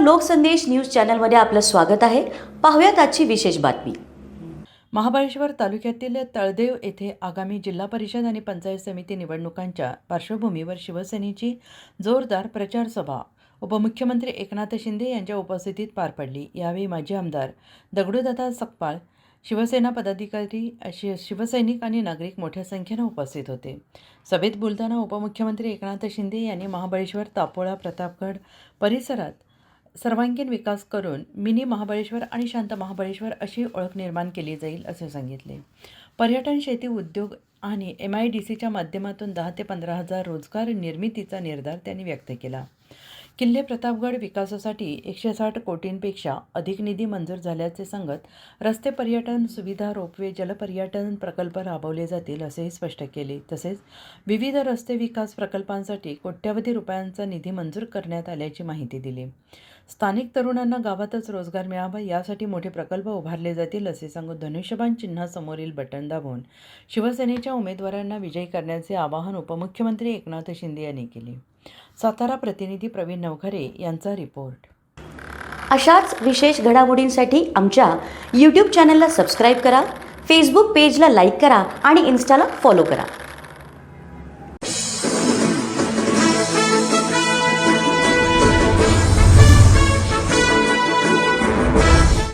Loksandesh news चॅनलमध्ये आपलं स्वागत आहे. पाहुयात आजची विशेष बातमी. महाबळेश्वर तालुक्यातील तळदेव येथे आगामी जिल्हा परिषद आणि पंचायत समिती निवडणुकांच्या पार्श्वभूमीवर शिवसेनेची जोरदार प्रचार सभा. उपमुख्यमंत्री एकनाथ शिंदे यांच्या उपस्थितीत पार पडली. यावेळी माजी आमदार दगडूदादा सकपाळ शिवसेना पदाधिकारी शि शिवसैनिक आणि नागरिक मोठ्या संख्येनं उपस्थित होते. सभेत बोलताना उपमुख्यमंत्री एकनाथ शिंदे यांनी महाबळेश्वर तापोळा प्रतापगड परिसरात सर्वांगीण विकास करून मिनी महाबळेश्वर आणि शांत महाबळेश्वर अशी ओळख निर्माण केली जाईल असे सांगितले. पर्यटन शेती उद्योग आणि एम आय डी सीच्या माध्यमातून दहा ते पंधरा हजार रोजगार निर्मितीचा निर्धार त्यांनी व्यक्त केला. किल्ले प्रतापगड विकासासाठी एकशे साठ कोटींपेक्षा अधिक निधी मंजूर झाल्याचे सांगत रस्ते पर्यटन सुविधा रोपवे जलपर्यटन प्रकल्प राबवले जातील असेही स्पष्ट केले. तसेच विविध रस्ते विकास प्रकल्पांसाठी कोट्यवधी रुपयांचा निधी मंजूर करण्यात आल्याची माहिती दिली. स्थानिक तरुणांना गावातच रोजगार मिळावा यासाठी मोठे प्रकल्प उभारले जातील असे सांगून धनुष्यबाण चिन्हासमोरील बटन दाबून शिवसेनेच्या उमेदवारांना विजयी करण्याचे आवाहन उपमुख्यमंत्री एकनाथ शिंदे यांनी केले. सातारा प्रतिनिधी प्रवीण नवघरे यांचा रिपोर्ट. अशाच विशेष घडामोडींसाठी आमच्या यूट्यूब चॅनलला सबस्क्राईब करा फेसबुक पेजला लाईक करा आणि इन्स्टाला फॉलो करा.